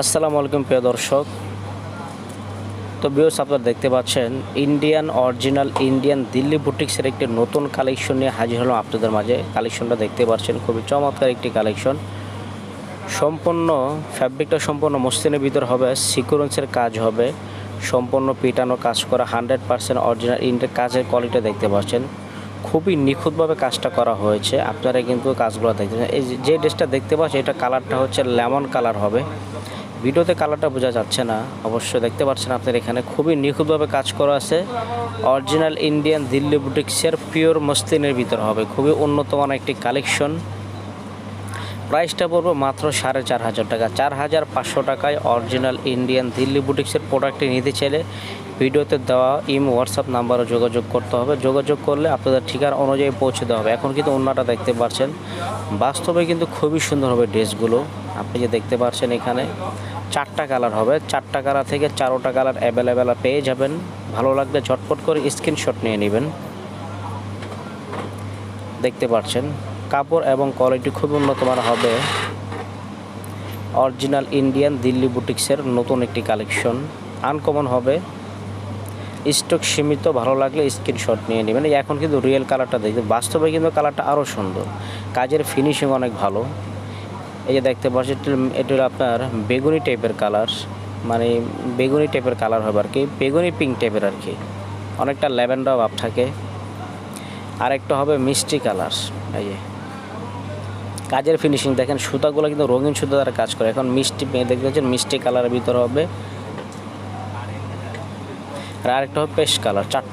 আসসালামু আলাইকুম প্রিয় দর্শক। তো বিয়স আপনারা দেখতে পাচ্ছেন ইন্ডিয়ান অরিজিনাল ইন্ডিয়ান দিল্লি বুটিক্সের একটি নতুন কালেকশন নিয়ে হাজির হলাম আপনাদের মাঝে। কালেকশনটা দেখতে পাচ্ছেন, খুবই চমৎকার একটি কালেকশন সম্পূর্ণ ফ্যাব্রিকটা সম্পূর্ণ মসলিনের ভিতর হবে সিকুয়েন্সের কাজ হবে। সম্পূর্ণ পিটানো কাজ করা হান্ড্রেড পার্সেন্ট অরিজিনাল ইন্ডিয়ান কাজের কোয়ালিটি দেখতে পাচ্ছেন। খুবই নিখুঁতভাবে কাজটা করা হয়েছে। আপনারা কিন্তু কাজগুলো দেখতে। এই যে ড্রেসটা দেখতে পাচ্ছেন, এটা কালারটা হচ্ছে লেমন কালার হবে। ভিডিওতে কালারটা বোঝা যাচ্ছে না। অবশ্যই দেখতে পাচ্ছেন আপনার এখানে খুবই নিখুঁতভাবে কাজ করা আছে। অরিজিনাল ইন্ডিয়ান দিল্লি বুটিক্সের পিওর মসলিনের ভিতর হবে। খুবই উন্নতমান একটি কালেকশন। প্রাইসটা পড়বে মাত্র সাড়ে চার হাজার টাকা। চার হাজার পাঁচশো টাকায় অরিজিনাল ইন্ডিয়ান দিল্লি বুটিক্সের প্রোডাক্টটি নিতে চাইলে ভিডিওতে দেওয়া ইম হোয়াটসঅ্যাপ নাম্বারে যোগাযোগ করতে হবে। যোগাযোগ করলে আপনাদের ঠিকানা অনুযায়ী পৌঁছে দেওয়া হবে। এখন কিন্তু অন্যটা দেখতে পাচ্ছেন। বাস্তবে কিন্তু খুবই সুন্দর হবে ড্রেসগুলো। আপনি যে দেখতে পাচ্ছেন এখানে, চারটা কালার হবে। চারটা কালার থেকে চারোটা কালার অ্যাভেলেবেল পেয়ে যাবেন। ভালো লাগলে ঝটপট করে স্ক্রিনশট নিয়ে নেবেন। দেখতে পাচ্ছেন, কাপড় এবং কোয়ালিটি খুব উন্নত মানের হবে। অরিজিনাল ইন্ডিয়ান দিল্লি বুটিক্সের নতুন একটি কালেকশন আনকমন হবে। স্টক সীমিত, ভালো লাগলে স্ক্রিনশট নিয়ে নেবেন। এখন কিন্তু রিয়েল কালারটা দেখতে, বাস্তবে কিন্তু কালারটা আরও সুন্দর। কাজের ফিনিশিং অনেক ভালো। এই যে দেখতে পাচ্ছেন, এটা- আপনার বেগুনি টাইপের কালার মানে বেগুনি টাইপের কালার হবে আর কি। বেগুনি পিঙ্ক টাইপের আর কি। অনেকটা ল্যাভেন্ডার ভাব থাকে। আরেকটা হবে মিষ্টি কালার এই যে। কাজের ফিনিশিং দেখেন, সুতাগুলো কিন্তু রঙিন সুতা দ্বারা কাজ করে। এখন মিষ্টি দেখতে পাচ্ছেন, মিষ্টি কালারের ভিতরে হবে আর আরেকটা হবে পেস্ট কালার চারটা